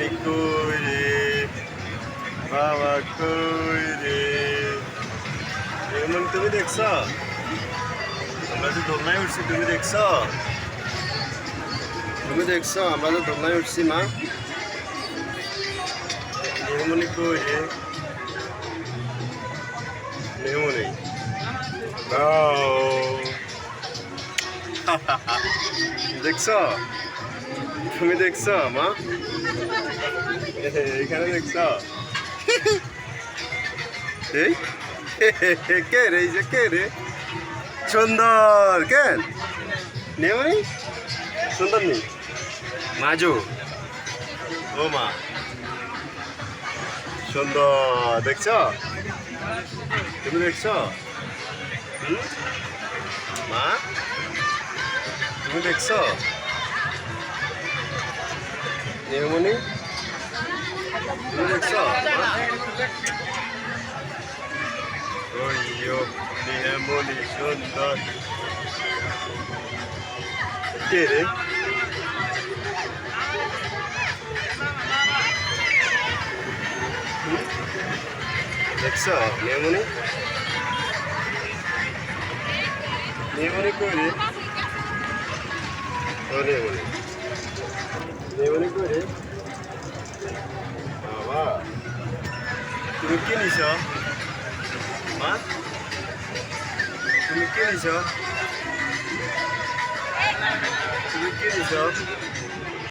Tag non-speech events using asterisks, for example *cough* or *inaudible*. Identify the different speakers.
Speaker 1: মনি কই রে বাবা কই রে এমন তুমি দেখছ আমরা যে দোলনায় উঠছি তুমি দেখছ তুমি দেখছ আমরা তো দোলনায় উঠছি মা মেহমনি কই রে মেহমনি দেখছ তুমি দেখছ মা এখানে দেখছ? এই? *laughs* কে রে, এই যে কে রে? সুন্দর কেন নেই সুন্দর নেই। মাজু। ও মা। সুন্দর, দেখছ? তুমি দেখছ? মা? তুমি দেখছ? নেমনি তুমি দেখছ ওইও নেমনি সুন্দর কে রে? দেখছ নেমনি নেমনি কই নেমনি নেমনি কই রে বাবা তুমি কি মা? তুমি কি নিছ? তুমি